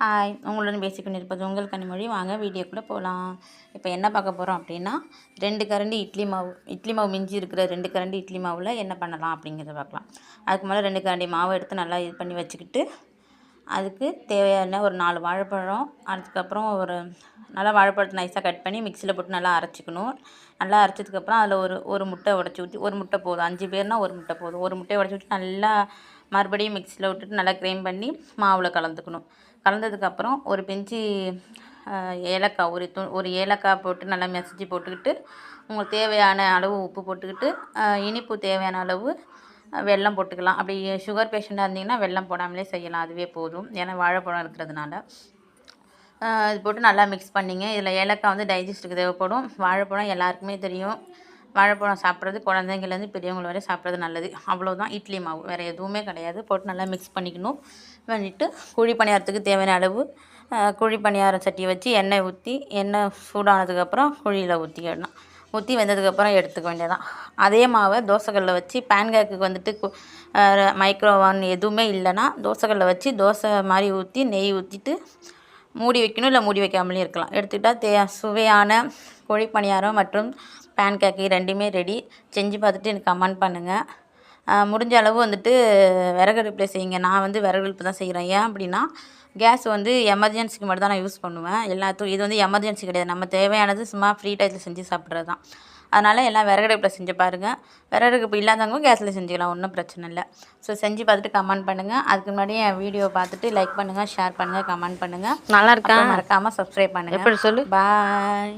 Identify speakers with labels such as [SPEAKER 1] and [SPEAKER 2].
[SPEAKER 1] Hi உங்களுடன் பேசி இருப்பது உங்கள் கனிமொழி. வாங்க வீடியோக்குள்ளே போகலாம் இப்போ என்ன பார்க்க போகிறோம் அப்படின்னா ரெண்டு கரண்டி இட்லி மாவு இட்லி மாவு மிஞ்சி இருக்கிற ரெண்டு கரண்டி இட்லி மாவில் என்ன பண்ணலாம் அப்படிங்கிறத பார்க்கலாம். அதுக்கு மேலே ரெண்டு கரண்டி மாவு எடுத்து நல்லா இது பண்ணி வச்சுக்கிட்டு அதுக்கு தேவையான ஒரு நாலு வாழைப்பழம் அதுக்கப்புறம் ஒரு நல்லா வாழைப்பழத்தை நைஸாக கட் பண்ணி மிக்சியில் போட்டு நல்லா அரைச்சிக்கணும். நல்லா அரைச்சதுக்கப்புறம் அதில் ஒரு ஒரு முட்டை உடச்சி ஊற்றி ஒரு முட்டை போதும். அஞ்சு பேர்னால் ஒரு முட்டை போதும். ஒரு முட்டையை உடச்சி ஊற்றி நல்லா மறுபடியும் மிக்சியில் விட்டுட்டு நல்லா கிரைண்ட் பண்ணி மாவில் கலந்துக்கணும். கலந்ததுக்கப்புறம் ஒரு பிஞ்சு ஏலக்காய் ஒரு து ஒரு ஏலக்காய் போட்டு நல்லா மெசஞ்சி போட்டுக்கிட்டு உங்களுக்கு தேவையான அளவு உப்பு போட்டுக்கிட்டு இனிப்பு தேவையான அளவு வெள்ளம் வெல்லம் போட்டுக்கலாம். அப்படி சுகர் பேஷண்ட்டாக இருந்தீங்கன்னா வெல்லம் போடாமலே செய்யலாம். அதுவே போதும். ஏன்னா வாழைப்பழம் இருக்கிறதுனால. இது போட்டு நல்லா மிக்ஸ் பண்ணிங்க. இதில் ஏலக்காய் வந்து டைஜஸ்ட்டுக்கு தேவைப்படும். வாழைப்பழம் எல்லாருக்குமே தெரியும். வாழைப்பழம் சாப்பிட்றது குழந்தைங்கலேருந்து பெரியவங்க வரை சாப்பிட்றது நல்லது. அவ்வளோதான் இட்லி மாவு வேறு எதுவுமே கிடையாது. போட்டு நல்லா மிக்ஸ் பண்ணிக்கணும். பண்ணிவிட்டு குழி பணியாரத்துக்கு தேவையான அளவு குழி பணியாரம் சட்டியை வச்சு எண்ணெய் ஊற்றி எண்ணெய் சூடானதுக்கப்புறம் குழியில் ஊற்றிக்கிடணும் ஊற்றி வெந்ததுக்கப்புறம் எடுத்துக்க வேண்டியதான் அதே மாவை தோசைக்கல்லில் வச்சு பேன்கேக்குக்கு வந்துட்டு மைக்ரோவான் எதுவுமே இல்லைன்னா தோசைக்கல்லில் வச்சு தோசை மாதிரி ஊற்றி நெய் ஊற்றிட்டு மூடி வைக்கணும் இல்லை மூடி வைக்காமலே இருக்கலாம். எடுத்துக்கிட்டால் தே சுவையான கோழி பணியாரம் மற்றும் பேன் கேக்கு ரெண்டுமே ரெடி. செஞ்சு பார்த்துட்டு எனக்கு கமெண்ட் பண்ணுங்கள் முடிஞ்ச அளவு வந்துட்டு விறகடுப்பில் செய்யுங்க. நான் வந்து விறகடுப்பு தான் செய்கிறேன் ஏன் அப்படின்னா கேஸ் வந்து எமர்ஜென்சிக்கு மட்டும் தான் நான் யூஸ் பண்ணுவேன். எல்லாத்துக்கும் இது வந்து எமர்ஜென்சி கிடையாது. நம்ம தேவையானது சும்மா ஃப்ரீ டயத்தில் செஞ்சு சாப்பிட்றது தான். அதனால் எல்லாம் விறகடுப்பில் செஞ்சு பாருங்கள் விறகடுப்பு இல்லாதவங்க கேஸில் செஞ்சுக்கலாம். ஒன்றும் பிரச்சனை இல்லை. ஸோ செஞ்சு பார்த்துட்டு கமெண்ட் பண்ணுங்கள் அதுக்கு முன்னாடி என் வீடியோ பார்த்துட்டு லைக் பண்ணுங்கள் ஷேர் பண்ணுங்கள் கமெண்ட் பண்ணுங்கள்
[SPEAKER 2] நல்லா இருக்கா
[SPEAKER 1] மறக்காமல் சப்ஸ்கிரைப் பண்ணுங்கள்
[SPEAKER 2] எப்படி சொல்லு?
[SPEAKER 1] பாய்